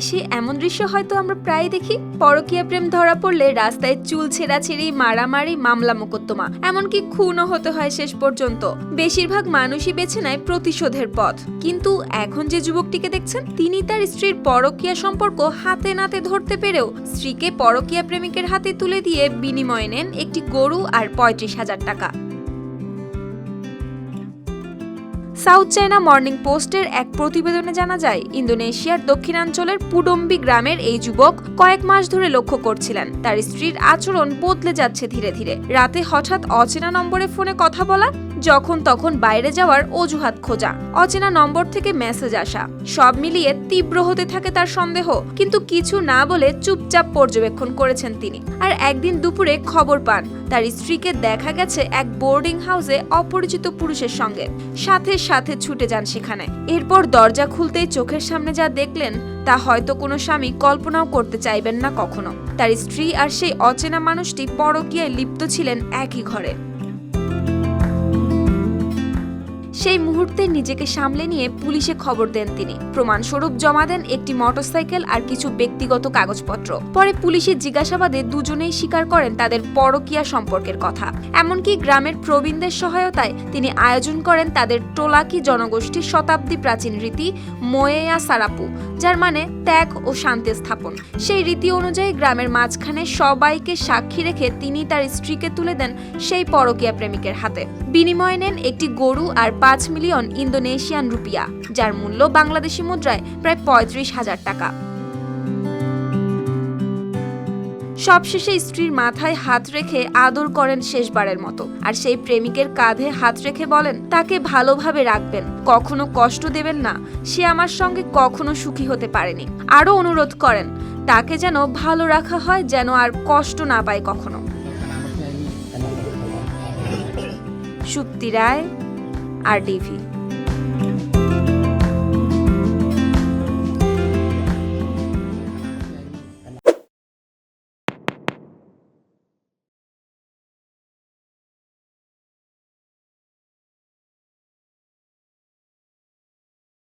দেশে এমন দৃশ্য হয়তো আমরা প্রায় দেখি। পরকীয়া প্রেম ধরা পড়লে রাস্তায় চুল ছেঁড়াছেড়ি, মারামারি, মামলা মোকদ্দমা, এমনকি খুনও হতে হয় শেষ পর্যন্ত। বেশিরভাগ মানুষই বেছে নেয় প্রতিশোধের পথ। কিন্তু এখন যে যুবকটিকে দেখছেন, তিনি তার স্ত্রীর পরকীয়া সম্পর্ক হাতে নাতে ধরতে পেরেও স্ত্রীকে পরকীয়া প্রেমিকের হাতে তুলে দিয়ে বিনিময়ে নেন একটি গরু আর পঁয়ত্রিশ হাজার টাকা। সাউথ চায়না মর্নিং পোস্টের এক প্রতিবেদনে জানা যায়, ইন্দোনেশিয়ার দক্ষিণাঞ্চলের পুডম্বি গ্রামের এই যুবক কয়েক মাস ধরে লক্ষ্য করছিলেন। তার স্ত্রীর আচরণ বদলে যাচ্ছে ধীরে ধীরে। রাতে হঠাৎ অচেনা নম্বরে ফোনে কথা বলা যখন তখন বাইরে যাওয়ার অজুহাত খোঁজা, অচেনা নম্বর থেকে মেসেজ আসা, সব মিলিয়ে তীব্র হতে থাকে তার সন্দেহ, কিন্তু কিছু না বলে চুপচাপ পর্যবেক্ষণ করেছেন তিনি। আর একদিন দুপুরে খবর পান, তার স্ত্রীকে দেখা গেছে এক বোর্ডিং হাউসে অপরিচিত পুরুষের সঙ্গে। সাথে সাথে ছুটে যান সেখানে। এরপর দরজা খুলতেই চোখের সামনে যা দেখলেন, তা হয়তো কোনো স্বামী কল্পনাও করতে চাইবেন না কখনো। তার স্ত্রী আর সেই অচেনা মানুষটি পরকীয়ায় লিপ্ত ছিলেন একই ঘরে। সেই মুহূর্তে নিজেকে সামলে নিয়ে পুলিশে খবর দেন তিনি। প্রমাণস্বরূপ জমা দেন একটি মোটরসাইকেল আর কিছু ব্যক্তিগত কাগজপত্র। পরে পুলিশের জিজ্ঞাসাবাদে দুজনেই স্বীকার করেন তাদের পরকীয়া সম্পর্কের কথা। এমনকি গ্রামের প্রবীণদের সহায়তায় তিনি আয়োজন করেন তাদের টোলাকি জনগোষ্ঠীর শতাব্দী প্রাচীন রীতি মোয়েয়া সারাপু, যার মানে ত্যাগ ও শান্তি স্থাপন। সেই রীতি অনুযায়ী গ্রামের মাঝখানে সবাইকে সাক্ষী রেখে তিনি তার স্ত্রীকে তুলে দেন সেই পরকীয়া প্রেমিকের হাতে। বিনিময়ে নেন একটি গরু আর পাঁচ মিলিয়ন ইন্দোনেশিয়ান রুপিয়া, যার মূল্য বাংলাদেশি মুদ্রায় প্রায় পঁয়ত্রিশ হাজার টাকা। সবশেষে স্ত্রীর মাথায় হাত রেখে আদর করেন শেষবারের মতো। আর সেই প্রেমিকের কাঁধে হাত রেখে বলেন, তাকে ভালোভাবে রাখবেন, কখনো কষ্ট দেবেন না, সে আমার সঙ্গে কখনো সুখী হতে পারেনি। আরও অনুরোধ করেন, তাকে যেন ভালো রাখা হয়, যেন আর কষ্ট না পায় কখনো। সুপ্তি রায় আর ডিভি।